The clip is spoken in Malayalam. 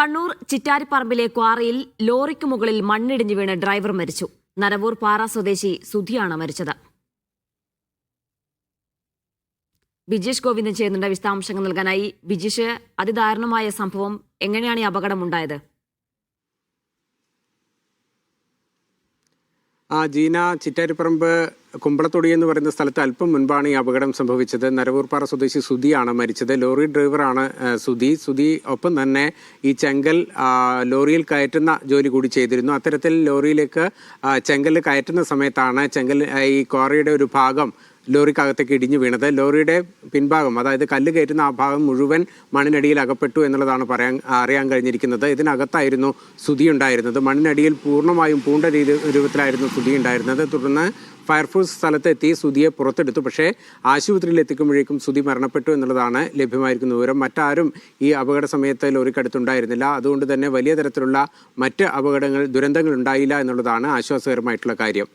കണ്ണൂർ ചിറ്റാരിപ്പറമ്പിലെ ക്വാറിയിൽ ലോറിക്ക് മുകളിൽ മണ്ണിടിഞ്ഞു വീണ് ഡ്രൈവർ മരിച്ചു. നരവൂർ പാറ സ്വദേശി സുധിയാണ് മരിച്ചത്. ബിജേഷ് ഗോവിന്ദൻ ചെയ്യുന്നുണ്ട് വിശദാംശങ്ങൾ നൽകാനായി. ബിജേഷ് അതിദാരുണമായ സംഭവം എങ്ങനെയാണ് ഈ അപകടമുണ്ടായത്? ആ ജീന ചിറ്റാരിപ്പറമ്പ് കുമ്പളത്തൊടി എന്ന് പറയുന്ന സ്ഥലത്ത് അല്പം മുൻപാണ് ഈ അപകടം സംഭവിച്ചത്. നരവൂർപ്പാറ സ്വദേശി സുധിയാണ് മരിച്ചത്. ലോറി ഡ്രൈവറാണ് സുധി. സുധി ഒപ്പം തന്നെ ഈ ചെങ്കൽ ലോറിയിൽ കയറ്റുന്ന ജോലി കൂടി ചെയ്തിരുന്നു. അത്തരത്തിൽ ലോറിയിലേക്ക് ചെങ്കൽ കയറ്റുന്ന സമയത്താണ് ചെങ്കൽ ഈ ക്വാറിയുടെ ഒരു ഭാഗം ലോറിക്കകത്തേക്ക് ഇടിഞ്ഞു വീണത്. ലോറിയുടെ പിൻഭാഗം അതായത് കല്ല് കയറ്റുന്ന ആ ഭാഗം മുഴുവൻ മണ്ണിനടിയിൽ അകപ്പെട്ടു എന്നുള്ളതാണ് പറയാൻ അറിയാൻ കഴിഞ്ഞിരിക്കുന്നത്. ഇതിനകത്തായിരുന്നു സുതി ഉണ്ടായിരുന്നത്. മണ്ണിനടിയിൽ പൂർണമായും പൂണ്ട രീതി രൂപത്തിലായിരുന്നു സുതി ഉണ്ടായിരുന്നത്. തുടർന്ന് ഫയർഫോഴ്സ് സ്ഥലത്തെത്തി സുതിയെ പുറത്തെടുത്തു. പക്ഷേ ആശുപത്രിയിൽ എത്തിക്കുമ്പോഴേക്കും സുധി മരണപ്പെട്ടു എന്നുള്ളതാണ് ലഭ്യമായിരിക്കുന്ന വിവരം. മറ്റാരും ഈ അപകട സമയത്ത് ലോറിക്കടുത്തുണ്ടായിരുന്നില്ല. അതുകൊണ്ട് തന്നെ വലിയ തരത്തിലുള്ള മറ്റ് അപകടങ്ങൾ ദുരന്തങ്ങൾ ഉണ്ടായില്ല എന്നുള്ളതാണ് ആശ്വാസകരമായിട്ടുള്ള കാര്യം.